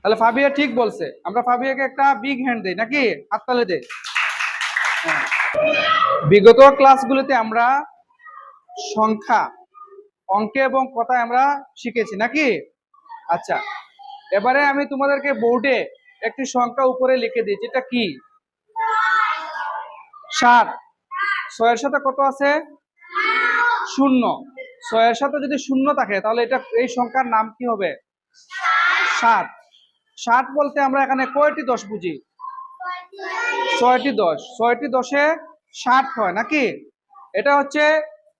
তাহলে ফাবিয়া ঠিক বলছে। আমরা ফাবিয়াকে একটা বিগ হ্যান্ড দেই, নাকি? হাততালি দেই। বিগত ক্লাসগুলোতে আমরা সংখ্যা, অঙ্কে এবং কথায় আমরা শিখেছি, নাকি? আচ্ছা এবারে আমি তোমাদেরকে বোর্ডে একটি সংখ্যা উপরে লিখে দিয়েছি এটা কি? সাত। ছয়ের সাথে কত আছে? শূন্য। ছয়ের সাথে যদি শূন্য থাকে, তাহলে এটা, এই সংখ্যার নাম কি হবে? সাত। ষাট বলতে আমরা এখানে কয়টি দশ বুঝি? ছয়টি দশ। ছয়টি দশে ষাট হয় নাকি? এটা হচ্ছে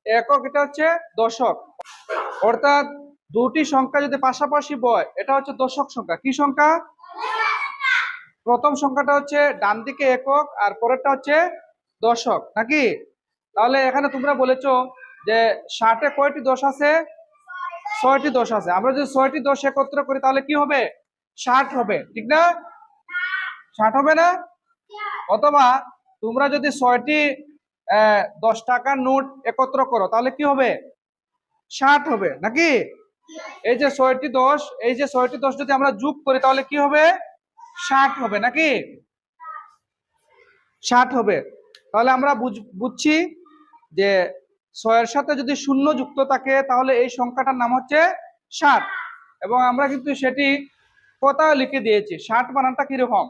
একক, এটা হচ্ছে দশক। অর্থাৎ দুটি সংখ্যা যদি পাশাপাশি বয়, এটা হচ্ছে দশক সংখ্যা। কি সংখ্যা? প্রথম সংখ্যাটা হচ্ছে ডান দিকে একক আর পরেরটা হচ্ছে দশক, নাকি? তাহলে এখানে তোমরা বলেছ যে ষাটে কয়টি দশ আছে? ছয়টি দশ আছে। আমরা যদি ছয়টি দশ একত্র করি তাহলে কি হবে? ষাট হবে, ঠিক না? ষাট হবে না? অথবা তোমরা যদি ছয়টি দশ টাকার নোট একত্র করো, তাহলে কি হবে? ষাট হবে, নাকি? এই যে ছয়টি দশ, এই যে ছয়টি দশ যদি আমরা যোগ করি, তাহলে কি হবে? ষাট হবে, নাকি? ষাট হবে। তাহলে আমরা বুঝ- বুঝছি যে ছয়ের সাথে যদি শূন্য যুক্ত থাকে, তাহলে এই সংখ্যাটার নাম হচ্ছে ষাট। এবং আমরা কিন্তু সেটি কোথাও লিখে দিয়েছি। ষাট বানানটা কীরকম?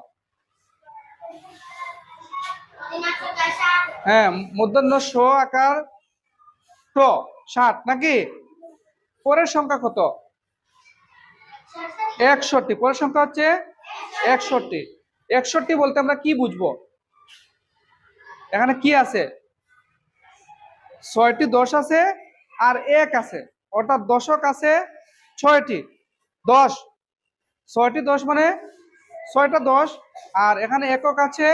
হ্যাঁ মধ্যাহ্ন স আকার ট ষাট নাকি? পরের সংখ্যা কত? একষট্টি। পরের সংখ্যা হচ্ছে একষট্টি। একষট্টি বলতে আমরা কি বুঝব? এখানে কি আছে? ছয়টি দশ আছে আর এক আছে। অর্থাৎ দশক আছে ছয়টি। দশ। ছয়টি দশ মানে ছয়টা দশ। আর এখানে একক আছে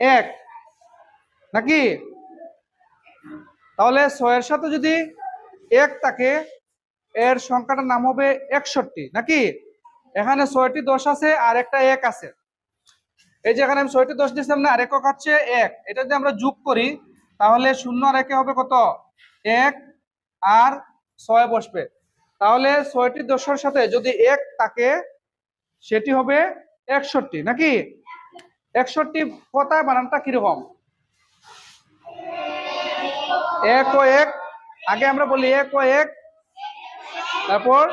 এক। নাকি? তাহলে ছয়ের সাথে যদি এক থাকে, এর সংখ্যাটার নাম হবে একষট্টি। নাকি? এখানে ছয়টি দশ আছে আর একটা এক আছে। এই যে এখানে আমি ছয়টি দশ দিয়েছিলাম না, আর একক হচ্ছে এক। এটা যদি আমরা যোগ করি, তাহলে শূন্য আর একে হবে কত? এক। আর ছয় বসবে। তাহলে ছয়টি দশের সাথে যদি এক থাকে, সেটি হবে একষট্টি, নাকি? একষট্টি কথায় বানানটা কীরকম? এক ও এক, আগে আমরা বলি এক ও এক, তারপর?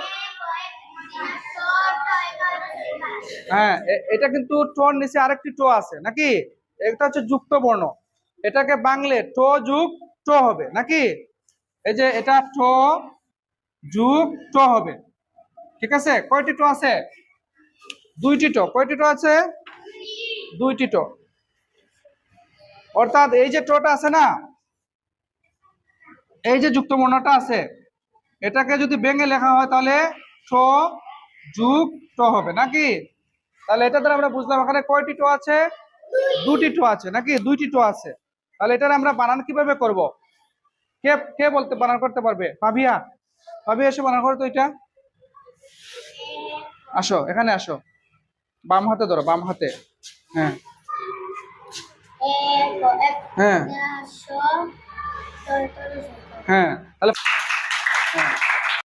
হ্যাঁ এটা কিন্তু টোর নিচে আরেকটি টো আছে, নাকি? এটা হচ্ছে যুক্ত বর্ণ এটাকে বাংলে টো যুগ টো হবে, নাকি? এই যে এটা টো যুগ টো হবে। ঠিক আছে? কয়টি টো আছে? দুইটি টো। কয়টি টো আছে? দুইটি টো। অর্থাৎ এই যে টোটা আছে না, এই যে যুক্ত বর্ণটা আছে, এটাকে যদি ভেঙে লেখা হয় তাহলে ঠ যুগ ট হবে, নাকি? তাহলে এটা দ্বারা আমরা বুঝলাম এখানে কয়টি টো আছে? দুটি টো আছে, নাকি? দুইটি টো আছে। তাহলে এটার আমরা বানান কীভাবে করব? কে কে বলতে, বানান করতে পারবে? পাভিয়া পাভিয়া এসে বানান করো তো এটা। আসো, এখানে আসো। বাম হাতে ধরো, বাম হাতে। হ্যাঁ। হ্যাঁ। হ্যাঁ। তাহলে হ্যাঁ।